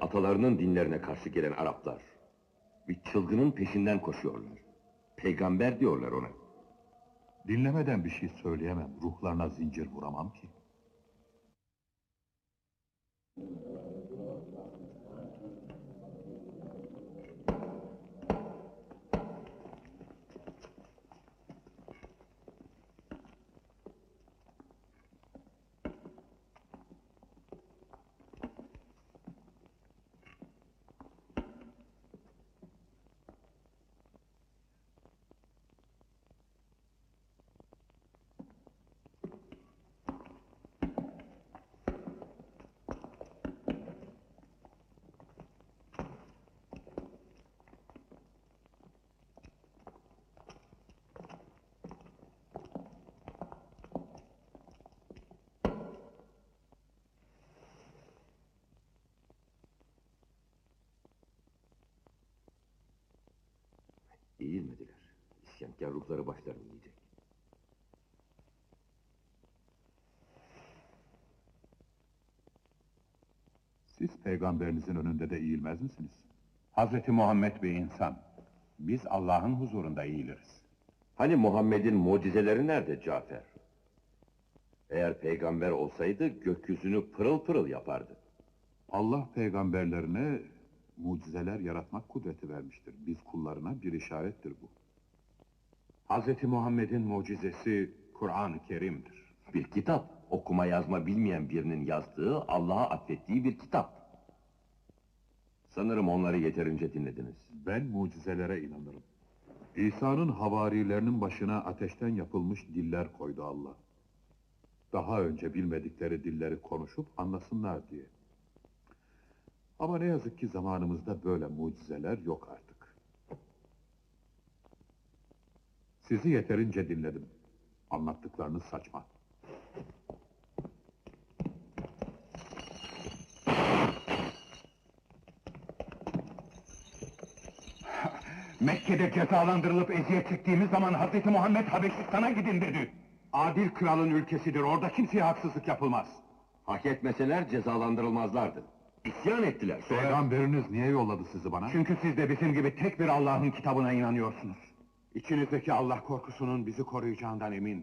Atalarının dinlerine karşı gelen Araplar bir çılgının peşinden koşuyorlar. Peygamber diyorlar ona. Dinlemeden bir şey söyleyemem, ruhlarına zincir vuramam ki. Eğilmediler. İsyankar ruhları başlarını yiyecek. Siz peygamberinizin önünde de eğilmez misiniz? Hazreti Muhammed bir insan. Biz Allah'ın huzurunda eğiliriz. Hani Muhammed'in mucizeleri nerede Cafer? Eğer peygamber olsaydı gökyüzünü pırıl pırıl yapardı. Allah peygamberlerine mucizeler yaratmak kudreti vermiştir. Biz kullarına bir işarettir bu. Hazreti Muhammed'in mucizesi Kur'an-ı Kerim'dir. Bir kitap, okuma yazma bilmeyen birinin yazdığı, Allah'a atfettiği bir kitap. Sanırım onları yeterince dinlediniz. Ben mucizelere inanırım. İsa'nın havarilerinin başına ateşten yapılmış diller koydu Allah. Daha önce bilmedikleri dilleri konuşup anlasınlar diye. Ama ne yazık ki zamanımızda böyle mucizeler yok artık. Sizi yeterince dinledim. Anlattıklarınız saçma. Mekke'de cezalandırılıp eziyet çektiğimiz zaman Hazreti Muhammed Habeşistan'a gidin dedi. Adil kralın ülkesidir, orada kimseye haksızlık yapılmaz. Hak etmeseler cezalandırılmazlardı. İsyan ettiler. Sonra... Peygamberiniz niye yolladı sizi bana? Çünkü siz de bizim gibi tek bir Allah'ın kitabına inanıyorsunuz. İçinizdeki Allah korkusunun bizi koruyacağından emindir.